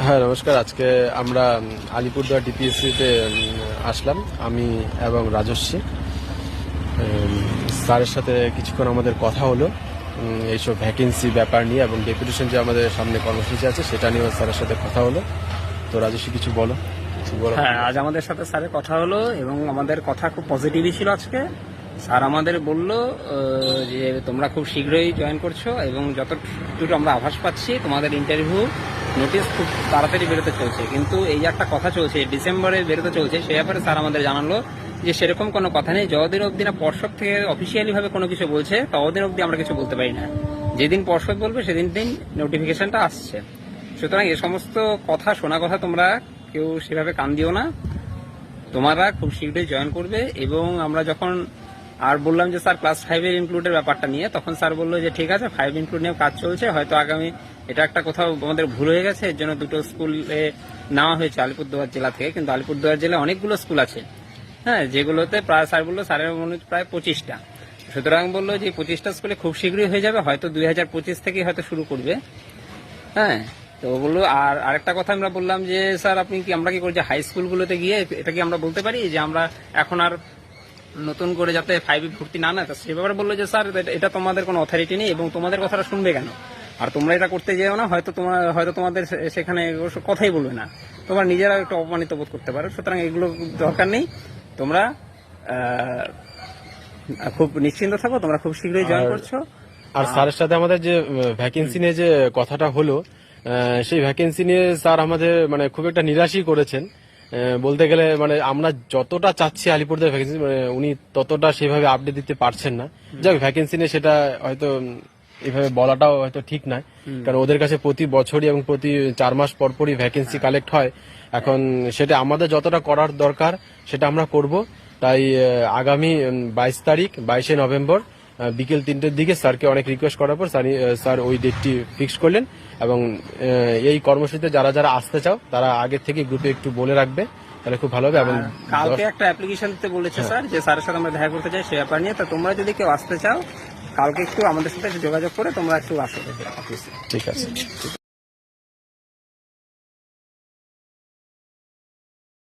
হ্যাঁ নমস্কার। আজকে আমরা আলিপুরদুয়ার ডিপিএসসিতে আসলাম। আমি এবং রাজস্বী স্যারের সাথে কিছুক্ষণ আমাদের কথা হলো। এইসব ভ্যাকেন্সি ব্যাপার নিয়ে এবং ডেপুটেশন যে আমাদের সামনে কর্মসূচি আছে সেটা নিয়েও স্যারের সাথে কথা হলো। তো রাজস্বী কিছু বলো। কিছু বলো। হ্যাঁ আজ আমাদের সাথে স্যারের কথা হলো এবং আমাদের কথা খুব পজিটিভই ছিল আজকে। স্যার আমাদের বলল যে তোমরা খুব শীঘ্রই জয়েন করছ এবং যতটুকু আমরা আভাস পাচ্ছি, তোমাদের ইন্টারভিউ নোটিশ খুব তাড়াতাড়ি বেরোতে চলছে। কিন্তু এই যে একটা কথা চলছে, ডিসেম্বরে বেরোতে চলছে সে ব্যাপারে স্যার আমাদের জানালো যে সেরকম কোনো কথা নেই। যতদিন অবধি না পর্ষদ থেকে অফিসিয়ালি ভাবে কোনো কিছু বলছে, ততদিন অবধি আমরা কিছু বলতে পারি না। যেদিন পর্ষদ বলবে, সেদিন দিন নোটিফিকেশনটা আসছে। সুতরাং এ সমস্ত কথা, শোনা কথা তোমরা কেউ সেভাবে কান দিও না। তোমরা খুব শীঘ্রই জয়েন করবে এবং আমরা যখন আর বললাম যে, স্যার ক্লাস ফাইভের ইনক্লুডের ব্যাপারটা নিয়ে। তখন স্যার বলল যে, ঠিক আছে ফাইভ ইনক্লুড নিয়ে কাজ চলছে। হয়তো আগামী, এটা একটা কোথাও আমাদের ভুল হয়ে গেছে, এর জন্য দুটো স্কুলে নেওয়া হয়েছে আলিপুরদুয়ার জেলা থেকে। কিন্তু আলিপুরদুয়ার জেলায় অনেকগুলো স্কুল আছে। হ্যাঁ যেগুলোতে প্রায় স্যার বলল, স্যারের মনে প্রায় পঁচিশটা। সুতরাং বলল যে পঁচিশটা স্কুলে খুব শীঘ্রই হয়ে যাবে, হয়তো দুই হাজার পঁচিশ থেকেই হয়তো শুরু করবে। হ্যাঁ তো বলল, আর আরেকটা কথা আমরা বললাম যে, স্যার, আপনি কি, আমরা কি করছি হাই স্কুলগুলোতে গিয়ে, এটা কি আমরা বলতে পারি যে, আমরা এখন আর নতুন করে যাতে ফাইভে ভর্তি না না সে ব্যাপারে বলল যে স্যার এটা- তোমাদের কোনো অথরিটি নেই এবং তোমাদের কথাটা শুনবে কেন? আর তোমরা এটা করতে যেও না হয়তো তোমার হয়তো তোমাদের সেখানে কথাই বলবে না। তোমরা নিজেরা একটু অপমানিত বোধ করতে পারো। সুতরাং এগুলো দরকার নেই। তোমরা খুব নিশ্চিন্ত থাকো তোমরা খুব শীঘ্রই জয়েন করছ। আর স্যারের সাথে আমাদের যে ভ্যাকেন্সি নিয়ে যে কথাটা হলো সেই ভ্যাকেন্সি নিয়ে স্যার আমাদের মানে খুব একটা নিরাশই করেছেন। বলতে গেলে মানে আমরা যতটা চাচ্ছি আলিপুরদের ভ্যাকেন্সি মানে উনি ততটা সেভাবে আপডেট দিতে পারছেন না। যাক ভ্যাকেন্সি নিয়ে সেটা হয়তো এভাবে বলাটাও হয়তো ঠিক নয়। কারণ ওদের কাছে প্রতি বছরই এবং প্রতি চার মাস পর পরই ভ্যাকেন্সি কালেক্ট হয়। এখন সেটা আমাদের যতটা করার দরকার সেটা আমরা করব। তাই আগামী বাইশ তারিখ বাইশে নভেম্বর বিকেল তিনটের দিকে স্যারকে অনেক রিকোয়েস্ট করার পর স্যার ওই ডেটটি ফিক্স করলেন এবং এই কর্মসূচিতে যারা যারা আসতে চাও তারা আগের থেকে গ্রুপে একটু বলে রাখবে তাহলে খুব ভালো হবে এবং কালকে একটা অ্যাপ্লিকেশন দিতে বলেছে স্যার যে স্যারের সাথে আমরা দেখা করতে চাই সে ব্যাপার নিয়ে। তা তোমরা যদি কেউ আসতে চাও কালকে একটু আমাদের সাথে যোগাযোগ করে তোমরা একটু আসতে ঠিক আছে।